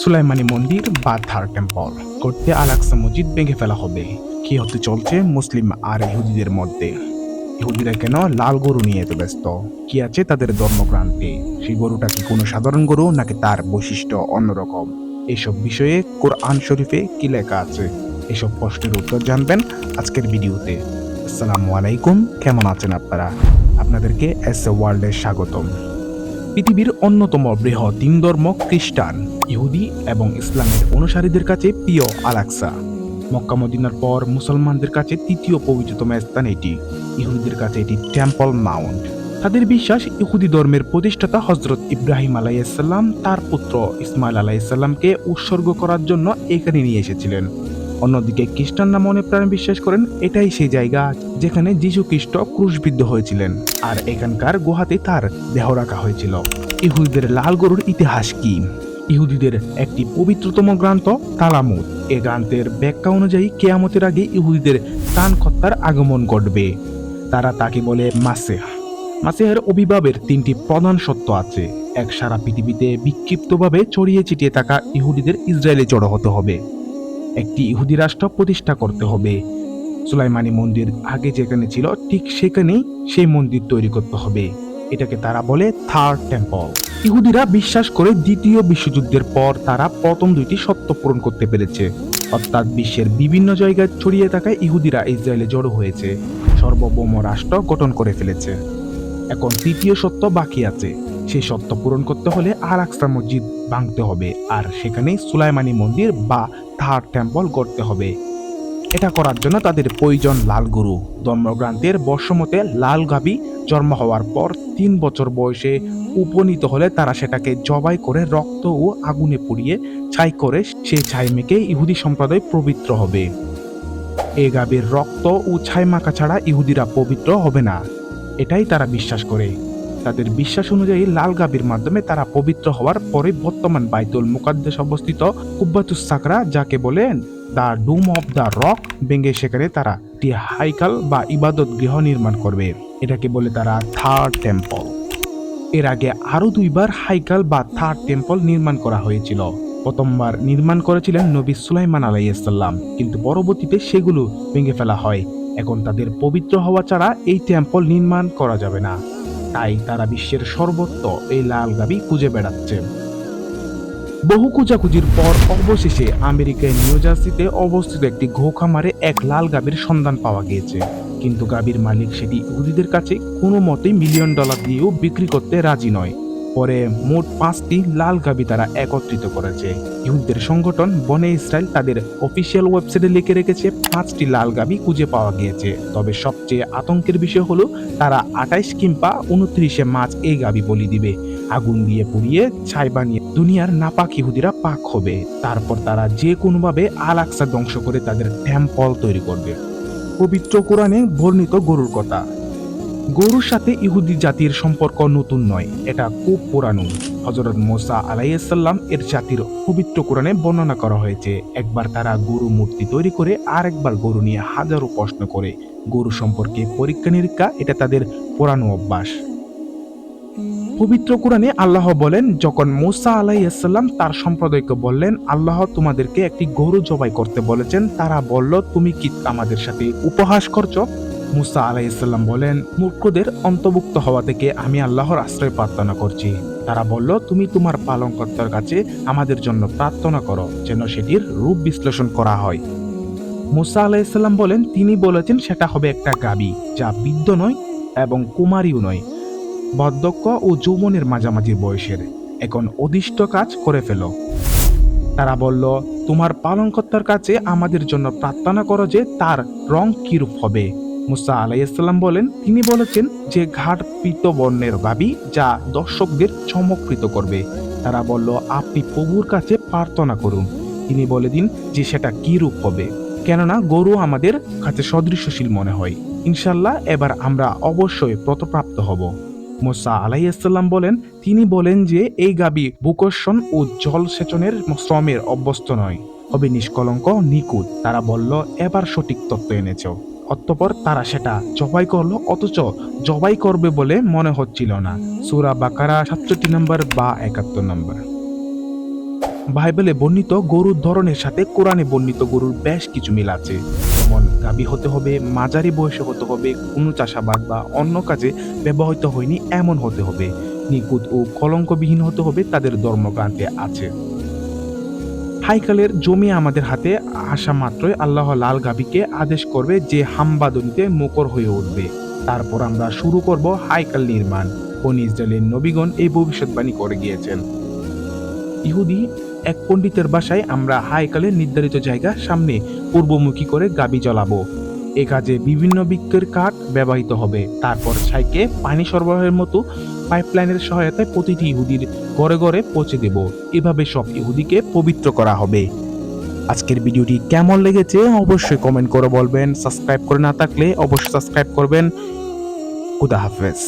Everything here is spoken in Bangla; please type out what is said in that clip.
সুলাইমানি মন্দির বা থার টেম্পল। করতে আলাক্সা মসজিদ ভেঙে ফেলা হবে। কি হতে চলছে মুসলিম আর ইহুদিদের মধ্যে? ইহুদিরা কেন লাল গরু নিয়ে এত ব্যস্ত? কি আছে তাদের ধর্মগ্রান্থে? সেই গরুটা কি কোনো সাধারণ গরু নাকি তার বৈশিষ্ট্য অন্যরকম? এসব বিষয়ে কোরআন শরীফে কি লেখা আছে? এসব প্রশ্নের উত্তর জানবেন আজকের ভিডিওতে। আসসালামু আলাইকুম, কেমন আছেন আপনারা? আপনাদেরকে এস এ ওয়ার্ল্ডে স্বাগতম। পৃথিবীর অন্যতম বৃহৎ তিন ধর্ম খ্রিস্টান, ইহুদি এবং ইসলামের অনুসারীদের কাছে প্রিয় আলাক্সা। মক্কা মদিনার পর মুসলমানদের কাছে তৃতীয় পবিত্রতম স্থান এটি। ইহুদিদের কাছে এটি টেম্পল মাউন্ট তাদের বিশ্বাস ইহুদি ধর্মের প্রতিষ্ঠাতা হজরত ইব্রাহিম আলাইসাল্লাম তার পুত্র ইসমাইল আলাইসাল্লামকে উৎসর্গ করার জন্য এখানে নিয়ে এসেছিলেন। অন্যদিকে খ্রিস্টানরা মনে প্রাণে বিশ্বাস করেন, এটাই সেই জায়গা যেখানে যীশু খ্রিস্ট ক্রুশবিদ্ধ হয়েছিলেন। আর এখানকার গুহাতে তার দেহ রাখা হয়েছিল। ইহুদিদের লাল গরুর ইতিহাস কি? ইহুদিদের একটি পবিত্রতম গ্রন্থ, তালামুদ। এ গ্রন্থের ব্যাখ্যা অনুযায়ী কেয়ামতের আগে ইহুদিদের ত্রাণকর্তার আগমন ঘটবে। তারা তাকে বলে মাসেহ। মাসেহের অভিভাবের তিনটি প্রধান সত্য আছে। এক, সারা পৃথিবীতে বিক্ষিপ্তভাবে ছড়িয়ে ছিটিয়ে থাকা ইহুদিদের ইসরায়েলে জড়ো হতে হবে। একটি ইহুদি রাষ্ট্র প্রতিষ্ঠা করতে হবে। সুলাইমানি মন্দির আগে যেখানে ছিল, ঠিক সেখানেই সেই মন্দির তৈরি করতে হবে। এটাকে তারা বলে থার্ড টেম্পল। ইহুদিরা বিশ্বাস করে দ্বিতীয় বিশ্বযুদ্ধের পর তারা প্রথম দুইটি সত্য পূরণ করতে পেরেছে। অর্থাৎ বিশ্বের বিভিন্ন জায়গায় ছড়িয়ে থাকা ইহুদিরা ইসরায়েলে জড়ো হয়েছে। সার্বভৌম রাষ্ট্র গঠন করে ফেলেছে। এখন তৃতীয় সত্য বাকি আছে। সেই সত্য পূরণ করতে হলে আর আকসা মসজিদ ভাঙতে হবে আর সেখানে সুলাইমানি মন্দির বা থার্ড টেম্পল করতে হবে। এটা করার জন্য তাদের প্রয়োজন লাল গরু। ধর্মগ্রন্থের বর্ষমতে লাল গাবি জন্ম হওয়ার পর তিন বছর বয়সে উপনীত হলে তারা সেটাকে জবাই করে রক্ত ও আগুনে পুড়িয়ে ছাই করে সেই ছাই মেখে ইহুদি সম্প্রদায় পবিত্র হবে। এ গাবির রক্ত ও ছাই মাখা ছাড়া ইহুদিরা পবিত্র হবে না। এটাই তারা বিশ্বাস করে। তাদের বিশ্বাস অনুযায়ী লাল গাবির মাধ্যমে তারা পবিত্র হওয়ার পরে বর্তমান বাইতুল মুকাদ্দেশ অবস্থিত কুব্বাতুস সাকরা, যাকে বলেন the Dome of the Rock ভেঙে সেখানে তারা একটি হাইকাল বা ইবাদত গৃহ নির্মাণ করবে। এটাকে বলে তারা থার্ড টেম্পল। এর আগে আরও দুইবার হাইকাল বা থার্ড টেম্পল নির্মাণ করা হয়েছিল। প্রথমবার নির্মাণ করেছিলেন নবী সুলাইমান আলাইসাল্লাম কিন্তু পরবর্তীতে সেগুলো ভেঙে ফেলা হয়। এখন তাদের পবিত্র হওয়া ছাড়া এই টেম্পল নির্মাণ করা যাবে না। তাই তারা বিশ্বের সর্বত্র এই লাল গাবি খুঁজে বেড়াচ্ছে। বহু খোঁজাখুঁজির পর অবশেষে আমেরিকায় নিউ জার্সিতে অবস্থিত একটি ঘোখামারে এক লাল গাবির সন্ধান পাওয়া গিয়েছে। কিন্তু গাবির মালিক সেটি ইহুদিদের কাছে কোনো মতেই মিলিয়ন ডলার দিয়েও বিক্রি করতে রাজি নয়। পরে মোট পাঁচটি লাল গাবি তারা একত্রিত করেছে। ইহুদিদের সংগঠন বনে ইসরায়েল তাদের অফিসিয়াল ওয়েবসাইটে লিখে রেখেছে, পাঁচটি লাল গাবি খুঁজে পাওয়া গিয়েছে। তবে সবচেয়ে আতঙ্কের বিষয় হলো, তারা আঠাইশ কিংবা উনত্রিশে মাছ এই গাবি বলি দিবে। আগুন দিয়ে পুড়িয়ে ছাই বানিয়ে দুনিয়ার নাপাক ইহুদিরা পাক হবে। তারপর তারা যে কোনোভাবে আল আকসা ধ্বংস করে তাদের টেম্পল তৈরি করবে। পবিত্র কোরআনে বর্ণিত গরুর কথা। গরুর সাথে ইহুদি জাতির সম্পর্ক নতুন নয়, এটা খুব পুরানো। হজরত মোসা আলাইসাল্লাম এর জাতির পবিত্র কোরআনে বর্ণনা করা হয়েছে, একবার তারা গরু মূর্তি তৈরি করে আর একবার গরু নিয়ে হাজারো প্রশ্ন করে, গরু সম্পর্কে পরীক্ষা নিরীক্ষা, এটা তাদের পুরানো অভ্যাস। পবিত্র কোরআনে আল্লাহ বলেন, যখন মুসা আলাইসাল্লাম তার সম্প্রদায়কে বললেন, আল্লাহ তোমাদেরকে একটি গরু জবাই করতে বলেছেন। তারা বলল, তুমি কি আমাদের সাথে উপহাস করছ? মুসা আলাইসাল্লাম বলেন, মূর্খদের অন্তর্ভুক্ত হওয়া থেকে আমি আল্লাহর আশ্রয় প্রার্থনা করছি। তারা বলল, তুমি তোমার পালনকর্তার কাছে আমাদের জন্য প্রার্থনা করো, যেন সেটির রূপ বিশ্লেষণ করা হয়। মুসা আলাইসাল্লাম বলেন, তিনি বলেছেন সেটা হবে একটা গাবি, যা বৃদ্ধ নয় এবং কুমারীও নয় বার্ধক্য ও যৌবনের মাঝামাঝি বয়সের। এখন অদিষ্ট কাজ করে ফেলো। তারা বলল, তোমার পালনকর্তার কাছে আমাদের জন্য প্রার্থনা করো যে তার রং কিরূপ হবে। মুসা আলাইসাল্লাম বলেন, তিনি বলেছেন যে ঘাট পীত বর্ণের গাবি যা দর্শকদের চমকৃত করবে। তারা বলল, আপনি প্রভুর কাছে প্রার্থনা করুন। তিনি বলে দিন যে সেটা কি রূপ হবে। কেননা গরু আমাদের কাছে সদৃশ্যশীল মনে হয়। ইনশাল্লাহ এবার আমরা অবশ্যই প্রতপ্রাপ্ত হব। মোসা আলাইসাল্লাম বলেন, তিনি বলেন যে এই গাবি ভূকর্ষণ ও জলসেচনের শ্রমের অভ্যস্ত নয়, হবে নিষ্কলঙ্ক নিকুত তারা বলল, এবার সঠিক তত্ত্ব এনেছ। অতঃপর তারা সেটা জবাই করল, অথচ জবাই করবে বলে মনে হচ্ছিল না। সুরা বাকারা সাতষট্টি নম্বর বা একাত্তর নম্বর। বাইবেলে বর্ণিত গরুর ধরনের সাথে কোরআনে বর্ণিত গরুর বেশ কিছু মিল আছে। যেমন গাবি হতে হবে, মাঝারি বয়সে হতে হবে, কোনো চাষাবাদ বা অন্য কাজে ব্যবহৃত হয়নি এমন হতে হবে। নিখুঁত ও কলঙ্কবিহীন হতে হবে তাদের ধর্মগ্রন্থে আছে। হাইকালের জমি আমাদের হাতে আসা মাত্রই আল্লাহ লাল গাবিকে আদেশ করবে যে হাম্বাদনিতে মুকর হয়ে উঠবে। তারপর আমরা শুরু করব হাইকাল নির্মাণ। বনি ইসরায়েলের নবীগণ এই ভবিষ্যৎবাণী করে গিয়েছেন। ইহুদি এক পণ্ডিতের বাসায় আমরা হাইকালের নির্ধারিত জায়গা সামনে পূর্বমুখী করে গাবি জ্বলাবো। এ কাজে বিভিন্ন বৃক্ষের কাঠ ব্যবহৃত হবে। তারপর ছাইকে পানি সরবরাহের মতো পাইপলাইনের সহায়তায় প্রতিটি ইহুদির ঘরে ঘরে পৌঁছে দেব। এভাবে সব ইহুদিকে পবিত্র করা হবে। আজকের ভিডিওটি কেমন লেগেছে অবশ্যই কমেন্ট করে বলবেন। সাবস্ক্রাইব করে না থাকলে অবশ্যই সাবস্ক্রাইব করবেন। খুদা হাফেজ।